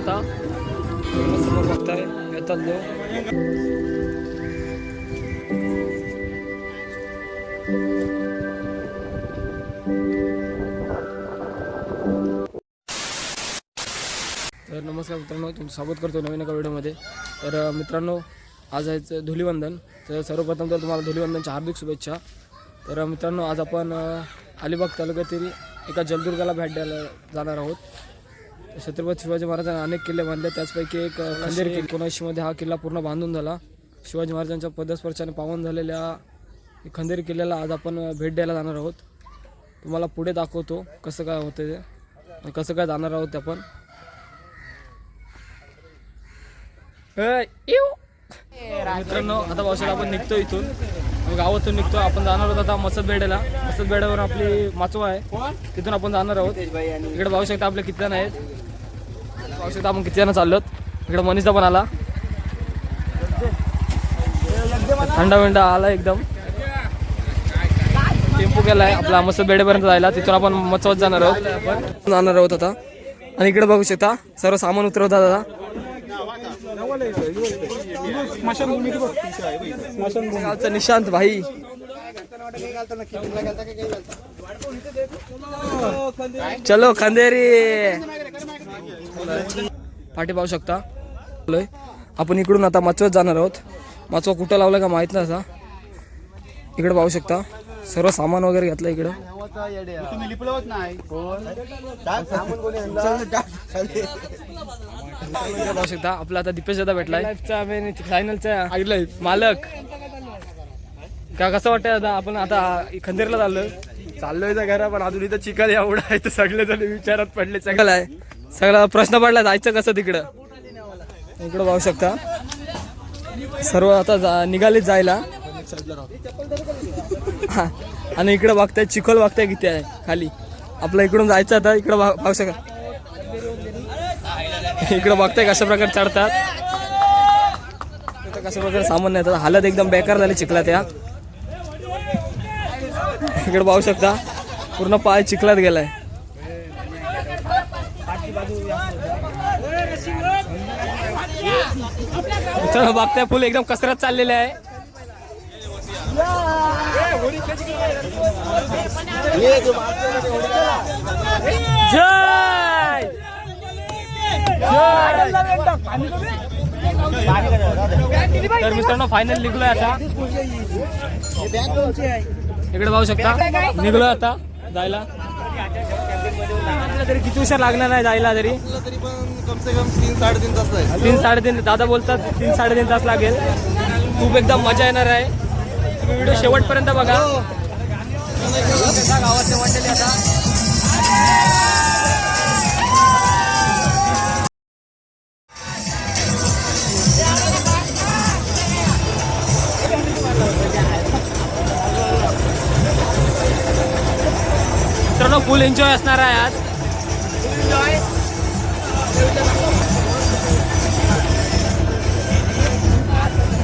आता. समोर बघताय येतात तर नमस्कार मित्रांनो तुमचं स्वागत करतो नवीन एका व्हिडिओमध्ये. तर मित्रांनो आज आहे धुलीवंदन. तर सर्वप्रथम तर तुम्हाला धुलीवंदनच्या हार्दिक शुभेच्छा. तर मित्रांनो आज आपण अलिबाग तालुक्यातील एका जलदुर्गाला भेट द्यायला जाणार आहोत. छत्रपती शिवाजी महाराजांनी अनेक किल्ले बांधले. त्याचपैकी एक खंदेर किल्ला. एकोणऐंशीमध्ये हा किल्ला पूर्ण बांधून झाला. शिवाजी महाराजांच्या पदस्पर्शाने पावन झालेल्या खंदेरी किल्ल्याला आज आपण भेट द्यायला जाणार आहोत. तुम्हाला पुढे दाखवतो कसं काय होतं ते. कसं काय जाणार आहोत ते आपण. मित्रांनो आता पावसाळ्यात आपण निघतो इथून. गावातून निघतो. आपण जाणार आहोत आता मसद बेड्याला मसद बेड्यावर आपली माचवा आहे. तिथून आपण जाणार आहोत. इकडे पाहू शकता आपले किती जण आहेत? पाहू शकता आपण किती जण चाललोत? इकडे मनीषा पण आला. थंडा विंडा आला एकदम. टेम्पो आहे आपला मसद बेड्यापर्यंत जायला. तिथून आपण मचवत जाणार आहोत. जाणार आहोत आता. आणि इकडे बघू शकता सर्व सामान उतरवतात आता. निशांत भाई. चलो खांदेरी. पाठी पाहू शकता. आपण इकडून आता माचवत जाणार आहोत. माचवा कुठं लावला का माहीत नाही असा इकडे पाहू शकता. सर्व सामान वगैरे घेतलं इकडं. इकडे पाहू शकता आपला आता दिपेश दादा भेटलाय. फायनलचा ऐकलंय मालक. का कसं वाटतंय दादा? आपण आता खंदेरला चाललोय. चाललोय तर घरा पण अजून इथं चिकन एवढं आहे तर सगळे जण विचारात पडले. सगळं आहे. सगळा प्रश्न पडला जायचं कसं तिकडं? इकडं पाहू शकता. सर्व आता जा- निघालेच जायला. हा. आणि इकडं बघताय चिखल बघताय किती आहे खाली. आपलं इकडून जायचं आता इकडं पाहू शका इकडं बघताय कशा प्रकारे चढतात. कशा प्रकारे सामान नाही हालत एकदम बेकार झाली चिखलात या. इकडे पाहू शकता पूर्ण पाय चिखलात गेलाय. मित्रांनो बघताय फुल एकदम कसरत चाललेले आहे. जय! तर मित्रांनो फायनल निघलोय आता. इकडे पाहू शकता. निघलोय आता जायला. तरी किती उशीर लागणार नाही जायला तरी. तरी पण कम से कम तीन साडेतीन तास आहे तीन साडेतीन दादा बोलतात तीन साडेतीन तास लागेल. खूप एकदम मजा येणार आहे. तुम्ही व्हिडिओ शेवटपर्यंत बघा. गावातले मंडळी आता फुल एन्जॉय असणार आहे आज.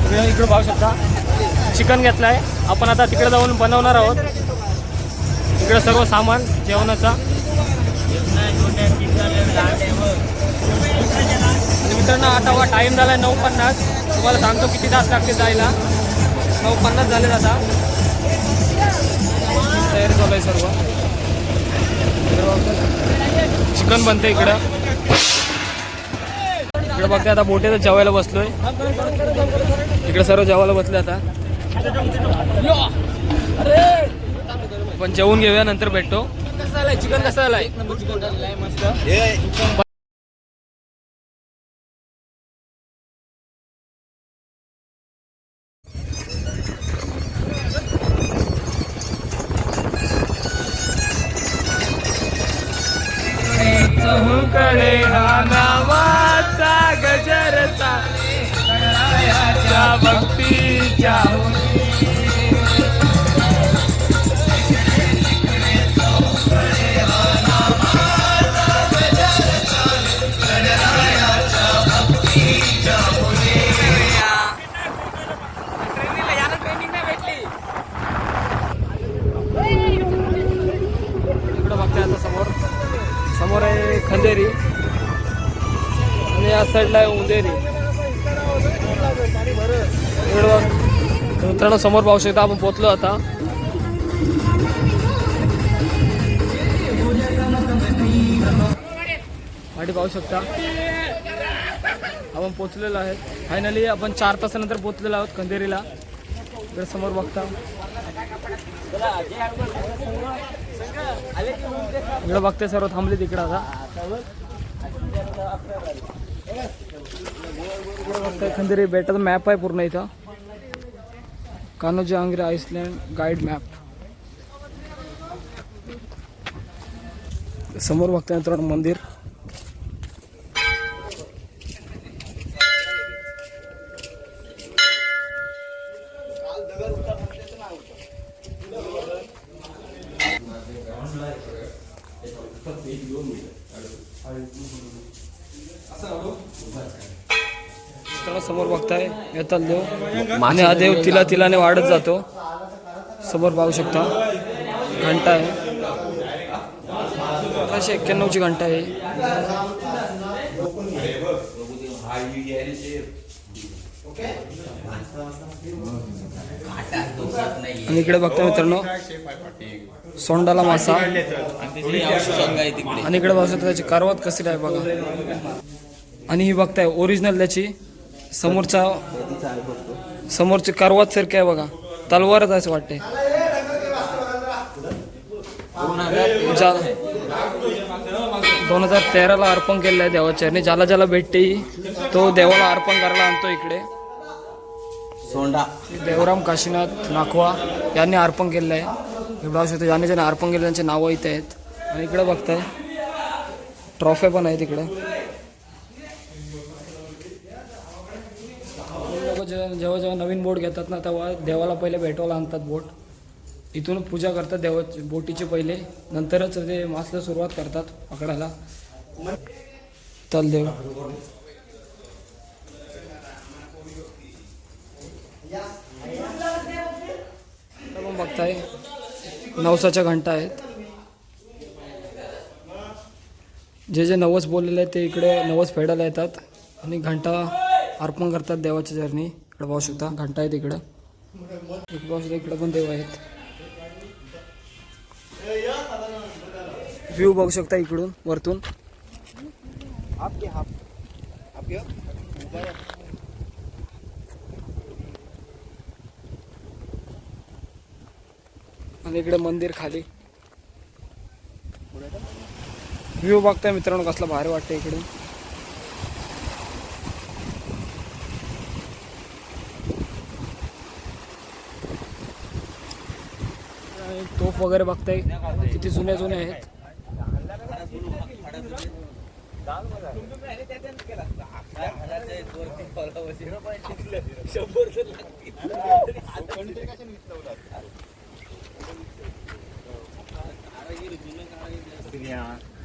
तुम्ही इकडे पाहू शकता. चिकन घेतलं आहे आपण आता तिकडे जाऊन बनवणार आहोत. इकडे सर्व सामान जेवणाचा. मित्रांनो आता वा टाईम झाला आहे नऊ पन्नास तुम्हाला सांगतो किती तास लागते जायला. नऊ पन्नास झाले आता. तयारी चालू आहे सर्व. चिकन बनते इकडं. इकडे बघते आता बोटेचं जेवायला बसलोय. इकडे सर्व जेवायला बसले आता. पण जेवून घेऊया नंतर भेटतो. कसं आलाय? चिकन कसं आलाय? मस्त समोर समोर आहे खंदेरी या. साईडला आहे उंदेरी मित्रांनो समोर पाहू शकता आपण पोहोचलो आता. वाटी पाहू शकता आपण पोचलेलो आहे फायनली आपण चार तासानंतर पोचलेलो आहोत खंदेरीला. तर समोर बघता. इकडं बघते सर्व थांबले तिकडं आता. इकडे बेटाचा मॅप आहे पूर्ण इथं. Kanhoji Angre island guide map समोर बघताय मित्रांनो मंदिर. मित्रांनो समोर बघताय येतात देव. आणि हा देव तिला तिलाने वाढत जातो. समोर पाहू शकता घंटा आहे. अकराशे एक्क्याण्णवची घंटा आहे. आणि इकडे बघता मित्रांनो सोंडाला मासा. आणि इकडे बघता त्याची कारवात कशी आहे बघा. आणि ही बघताय ओरिजिनल त्याची. समोरचा समोरची कारवात सारखी आहे बघा. तलवारच असं वाटते दोन हजार तेराला अर्पण केलेलं आहे देवाच्या आणि ज्याला ज्याला भेटते तो देवाला अर्पण करायला आणतो इकडे. सोंडा. देवराम काशीनाथ नाखवा यांनी अर्पण केलेलं आहे. हे बघू शकतो ज्याने ज्याने अर्पण केलं त्यांचे नावं इथे आहेत. आणि इकडे बघताय ट्रॉफी पण आहेत इकडे. जेव्हा जेव्हा जेव्हा नवीन बोट घेतात ना तेव्हा देवाला पहिले भेटवायला आणतात बोट. इथून पूजा करतात देवाची बोटीची पहिले. नंतरच ते मासला सुरुवात करतात पकडायला. तलदेव पण बघताय नवसाच्या घंटा आहेत. जे जे नवस बोललेले आहेत ते इकडे नवस फेडायला येतात. आणि घंटा अर्पण करतात देवाच्या चरणी. इकडे पाहू शकता घंटा आहेत इकडं. इकडे पाहू शकता इकडं पण देव आहेत. व्ह्यू बघू शकता इकडून वरतून. आपके आणि इकडे मंदिर खाली. व्ह्यू बघताय मित्रांनो कसला भारी वाटतं इकडून. आणि वगैरे बघताय किती जुने जुने आहेत.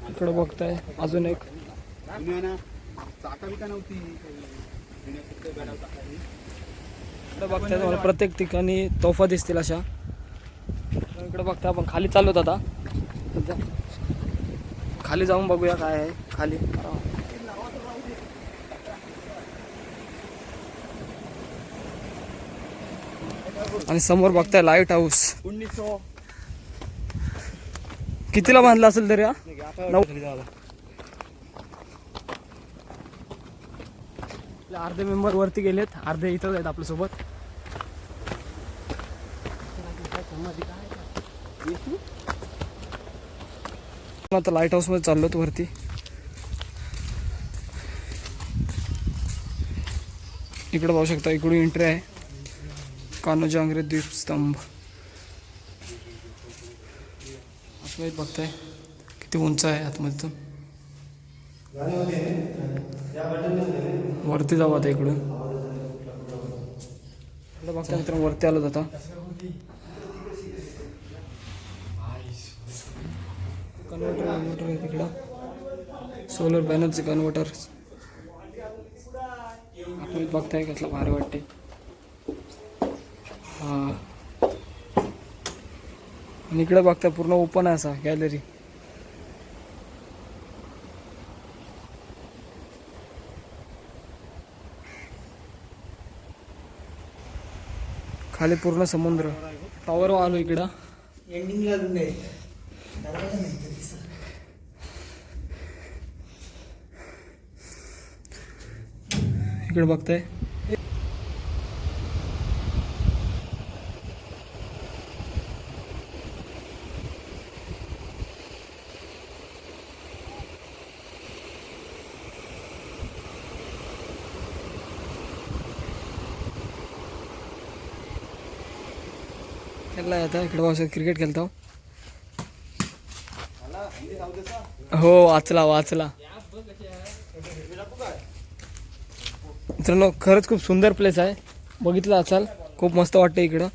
इकडे बघताय अजून एक. बघताय तुम्हाला प्रत्येक ठिकाणी तोफा दिसतील अशा. इकडे बघताय आपण. खाली चाललोत आता. सध्या. खाली जाऊन बघूया काय आहे. खाली. आणि समोर बघताय लाइट हाऊस कितीला बांधला असेल तरी हा? नऊ. अर्धे मेंबर वरती गेलेत. अर्धे इथंच आहेत आपल्यासोबत. आता लाइट हाऊसमध्ये चाललो होतो वरती. इकडं पाहू शकता इकडून एंट्री आहे. कान्होजी आंग्रे द्वीपस्तंभ आतमध्ये बघताय किती उंच आहे आतमधून वरती जाऊ आता इकडून. बघता मित्रांनो वरती आलो आता. कन्वर्टर आहे तिकडं सोलर पॅनलचे कन्व्हर्टर आपण बघताय कसला भारी वाटते हा. आणि इकडं बघताय पूर्ण ओपन आहे असा गॅलरी खाली पूर्ण समुद्र. टॉवर आलो इकडं. एंडिंगला इकडे बघताय. खेळला आता इकडे पावसात क्रिकेट खेळतो हो वाचला वाचला. मित्रांनो खरंच खूप सुंदर प्लेस आहे. बघितलं असाल खूप मस्त वाटतं इकडं.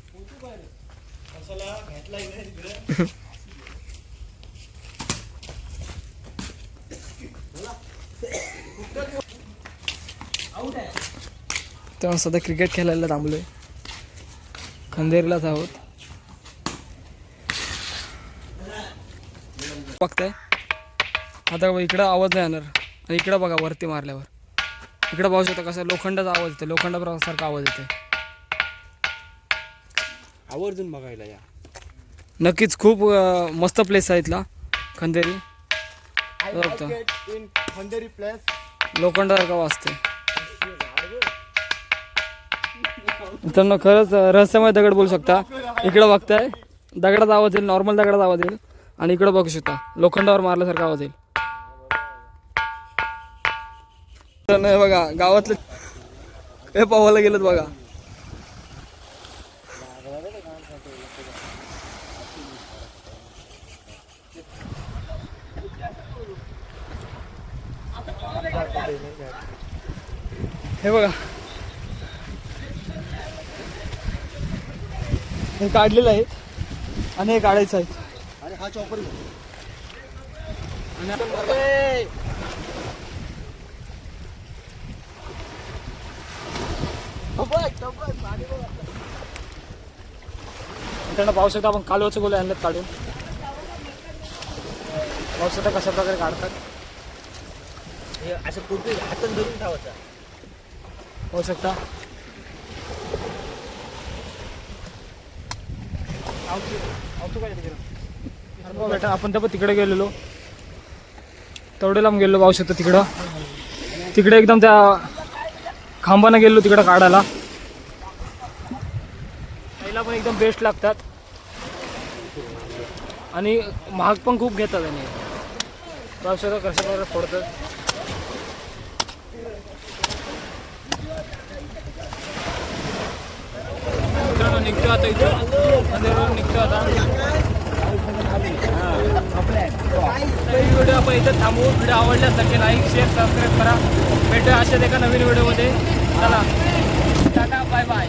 तेव्हा सध्या क्रिकेट खेळायला थांबलोय. खंदेरीलाच आहोत. बघताय. आता बघ, इकडं आवाज नाही येणार. आणि इकडं बघा वरती मारल्यावर. इकडं पाहू शकता कसं लोखंडाचा आवाज येतो लोखंडासारखा आवाज येतो आवर्जून बघायला या. नक्कीच खूप मस्त प्लेस आहे इथला खंदेरी. खंडेरी प्लेस लोखंडासारखा वाजते मित्रांनो खरंच रहस्यमय दगड बोलू शकता. इकडं बघताय दगडाचा आवाज येईल नॉर्मल दगडाचा आवाज येईल. आणि इकडं बघू शकता लोखंडावर मारल्यासारखा आवाज येईल. मित्रांनो, हे बघा गावातले हे पाहायला गेलं बघा. हे बघा. हे काढलेलं आहेत आणि हे काढायचं आहे आणि हा चॉपर आणि मित्रांनो पाहू शकता आपण कालवाचं गोले आणलेत काढून. पाहू शकता कशा प्रकारे काढतात? असं कुठे हातात धरून ठेवायचा. पाहू शकता. बेटा आपण तर तिकडे गेलेलो. तेवढे लांब गेलो पाहू शकता तिकडं. तिकडे एकदम त्या खांबानं गेलो तिकडं काढायला. खायला पण एकदम बेस्ट लागतात. आणि महाग पण खूप घेतात आणि. पाहू कसं कशा प्रकारे फोडतात मित्रांनो निघतो आता इथं. मंदिरावरून निघतो आता. व्हिडिओ आपण इथं थांबू. व्हिडिओ आवडल्यास नक्की लाईक शेअर सबस्क्राईब करा. भेटूया अशाच एका नवीन व्हिडिओमध्ये. সালাম টাটা বাই বাই